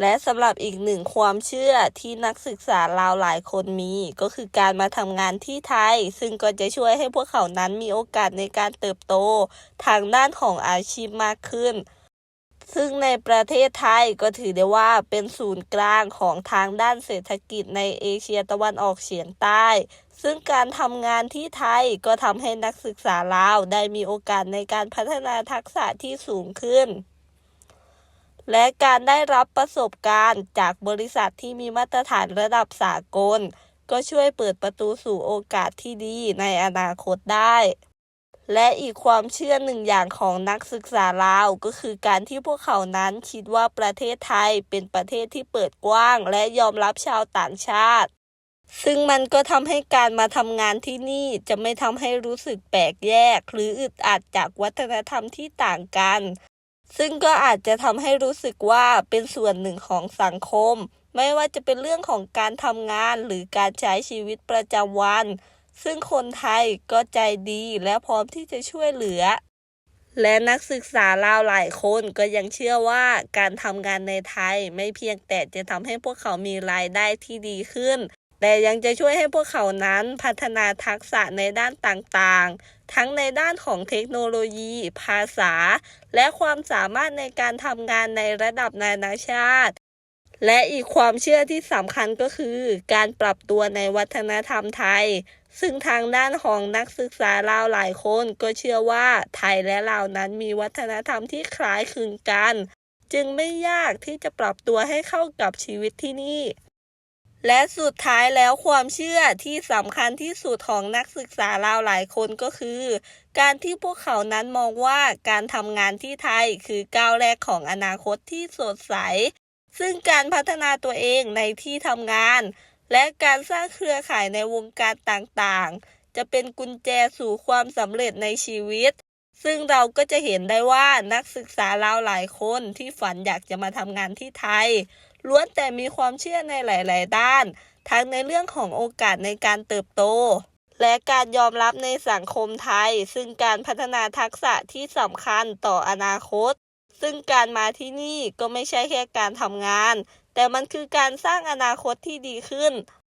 และสำหรับอีกหนึ่งความเชื่อที่นักศึกษาลาวหลายคนมี ก็คือการมาทำงานที่ไทย ซึ่งก็จะช่วยให้พวกเขานั้นมีโอกาสในการเติบโต ทางด้านของอาชีพมากขึ้น ซึ่งในประเทศไทยก็ถือได้ว่าเป็นศูนย์กลางของทางด้านเศรษฐกิจในเอเชียตะวันออกเฉียงใต้ ซึ่งการทำงานที่ไทยก็ทำให้นักศึกษาลาวได้มีโอกาสในการพัฒนาทักษะที่สูงขึ้น และการได้รับประสบการณ์จากบริษัทที่มีมาตรฐานระดับสากล ก็ช่วยเปิดประตูสู่โอกาสที่ดีในอนาคตได้ และอีกความเชื่อหนึ่งอย่างของนักศึกษาลาวก็คือการที่พวกเขานั้นคิดว่าประเทศไทยเป็นประเทศที่เปิดกว้าง และยอมรับชาวต่างชาติ ซึ่งมันก็ทำให้การมาทำงานที่นี่จะไม่ทำให้รู้สึกแปลกแยก หรืออึดอัดจากวัฒนธรรมที่ต่างกัน ซึ่งก็อาจจะทำให้รู้สึกว่าเป็นส่วนหนึ่งของสังคม ไม่ว่าจะเป็นเรื่องของการทำงานหรือการใช้ชีวิตประจำวัน ซึ่งคนไทยก็ใจดีและพร้อมที่จะช่วยเหลือ และนักศึกษาลาวหลายคนก็ยังเชื่อว่าการทำงานในไทยไม่เพียงแต่จะทำให้พวกเขามีรายได้ที่ดีขึ้น แต่ยังจะช่วยให้พวกเขานั้นพัฒนาทักษะในด้านต่างๆ ทั้งในด้านของเทคโนโลยี ภาษา และความสามารถในการทำงานในระดับนานาชาติ และอีกความเชื่อที่สำคัญก็คือ การปรับตัวในวัฒนธรรมไทย ซึ่งทางด้านของนักศึกษาลาวหลายคนก็เชื่อว่าไทยและลาวนั้นมีวัฒนธรรมที่คล้ายคลึงกัน จึงไม่ยากที่จะปรับตัวให้เข้ากับชีวิตที่นี่ และสุดท้ายแล้วความเชื่อที่สำคัญที่สุดของนักศึกษาลาวหลายคนก็คือ การที่พวกเขานั้นมองว่าการทำงานที่ไทยคือก้าวแรกของอนาคตที่สดใส ซึ่งการพัฒนาตัวเองในที่ทำงาน และการสร้างเครือข่ายในวงการต่างๆ จะเป็นกุญแจสู่ความสำเร็จในชีวิต ซึ่งเราก็จะเห็นได้ว่านักศึกษาลาวหลายคนที่ฝันอยากจะมาทำงานที่ไทย ล้วนแต่มีความเชื่อในหลาย ๆ ด้าน ทั้งในเรื่องของโอกาสในการเติบโต และการยอมรับในสังคมไทย ซึ่งการพัฒนาทักษะที่สำคัญต่ออนาคต ซึ่งการมาที่นี่ก็ไม่ใช่แค่การทำงาน แต่มันคือการสร้างอนาคตที่ดีขึ้น